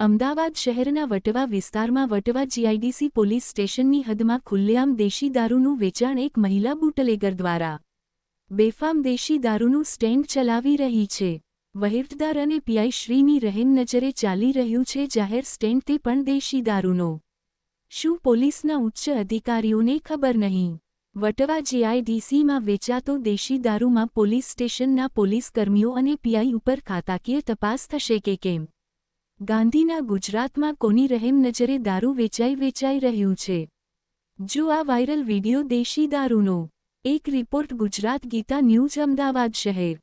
અમદાવાદ શહેરના વટવા વિસ્તારમાં Vatva GIDC police સ્ટેશનની હદમાં ખુલ્લેઆમ દેશી દારૂનું વેચાણ એક મહિલા બુટલેગર દ્વારા. બેફામ દેશી દારૂનું સ્ટેન્ડ ચલાવી રહી છે. વહીવટદાર અને પીઆઈ શ્રીની રહેમ નજરે ચાલી રહ્યું છે જાહેર સ્ટેન્ડ તે પણ દેશી દારૂનો. શું પોલીસના ઉચ્ચ અધિકારીઓને ખબર નહીં? વટવા જીઆઈડીસીમાં વેચાતો દેશી દારૂમાં પોલીસ સ્ટેશનના પોલીસકર્મીઓ અને પીઆઈ ઉપર ખાતાકીય તપાસ થશે કે કેમ? ગાંધીના ગુજરાતમાં કોની રહેમ નજરે દારૂ વેચાઈ વેચાઈ રહ્યું છે? જો આ વાયરલ વિડિયો દેશી દારૂનો, એક રિપોર્ટ ગુજરાત ગીતા ન્યૂઝ અમદાવાદ શહેર.